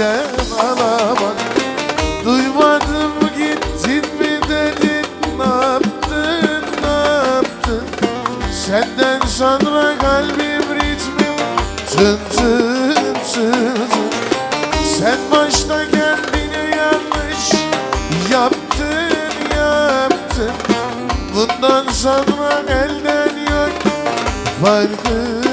düşen alamak Duymadım gittin mi dedin ne yaptın ne yaptın? Senden sonra kalbim ritmim tın tın tın Sen başta kendine yanlış yaptın yaptın. Bundan sonra elden yok farkın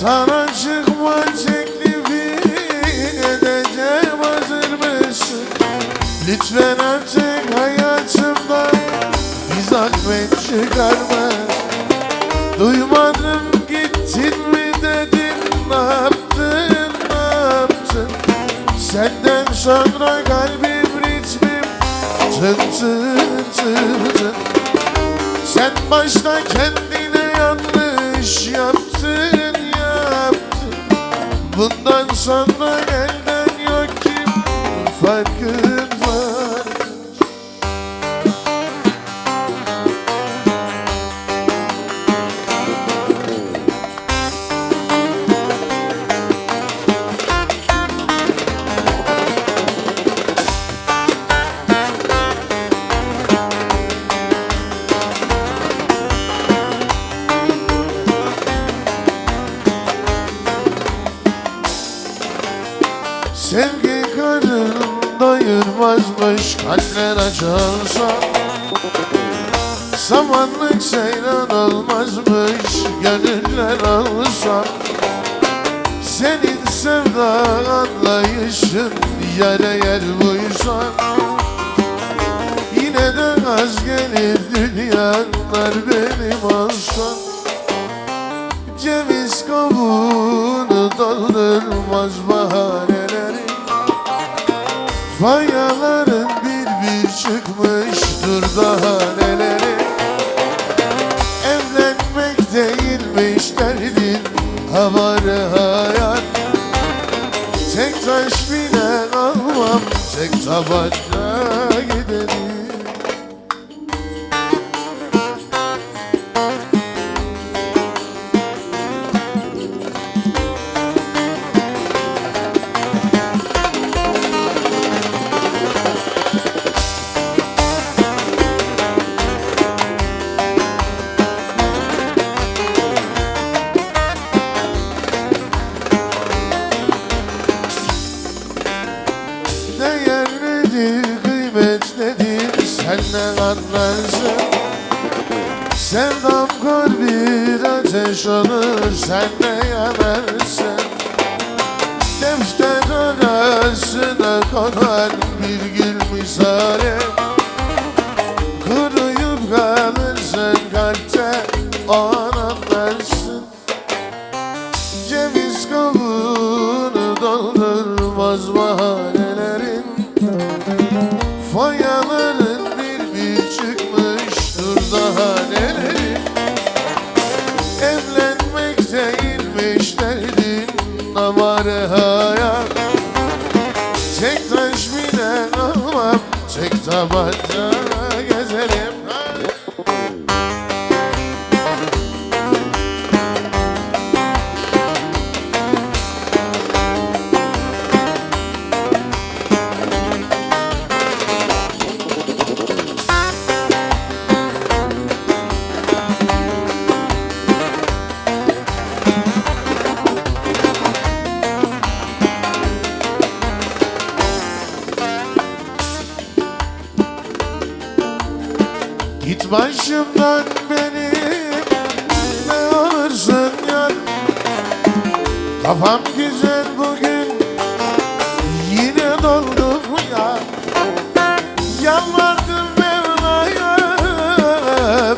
Sana çıkma teklifi edeceğim hazır mısın? Lütfen artık hayatımdan zahmet çıkarma. Duymadım gittin mi dedin ne yaptın ne yaptın? Senden sonra kalbim ritmim tın tın tın tın. Sen başta kendine Bundan sonra elden yok ki. Farkın doyurmazmış kalpler açılsa Samanlık seyran olmazmış gönüller alsa Senin sevda anlayışın yere yer buysa Yine de az gelir dünyalar benim olsa Ceviz kabuğunu doldurmaz bahaneleri Fayaların bir bir çıkmıştır daha neleri? Evlenmek değilmiş derdin havarı hayat. Tek taş bile almam tek tabanca giderim ne anlarsın Sevdam kor bir ateş olur sen ne yanarsın Defter arasına konan bir gül misali. Kuruyup kalırsın kalpte o an anlarsın Ceviz kabuğunu doldurmaz bahanelerin tek benim ne olursun yar Kafam güzel bugün yine doldum ya. Yalvardım Mevla'ya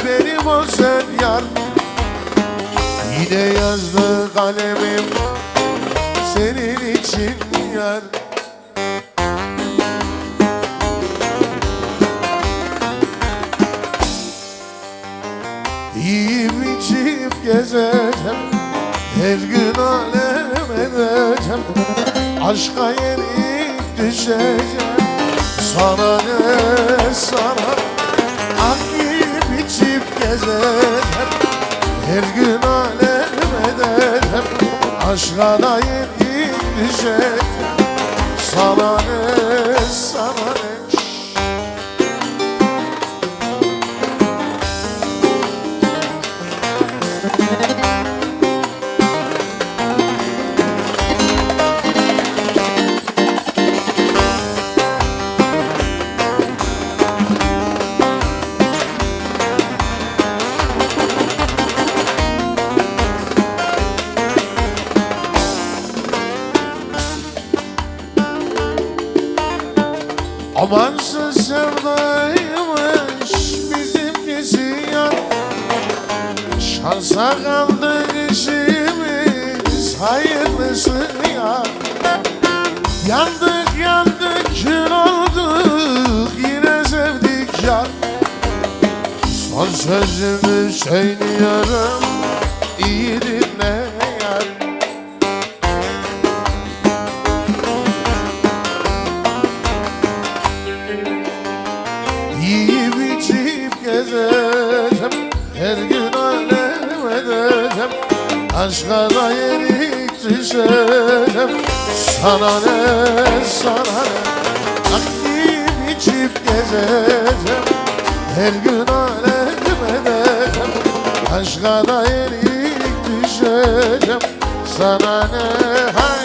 benim o sen yar. Yine yazdı kalemim senin için yar gezeceğim. Her gün alem edeceğim. Aşka yenik düşeceğim. Sana ne sana? Ak gibi çift gezeceğim. Her gün alem edeceğim. Aşka da yenik düşeceğim. Sana ne sevdaymış bizimkisi ya Şansa kaldı işimiz hayırlısı ya Yandık yandık kül olduk yine sevdik ya Son sözümü söylüyorum iyi dinle Aşka da yenik düşeceğim Sana ne sana ne? Ak yiyip içip gezeceğim. Her gün alem edeceğim Aşka yenik düşeceğim. Sana ne haydi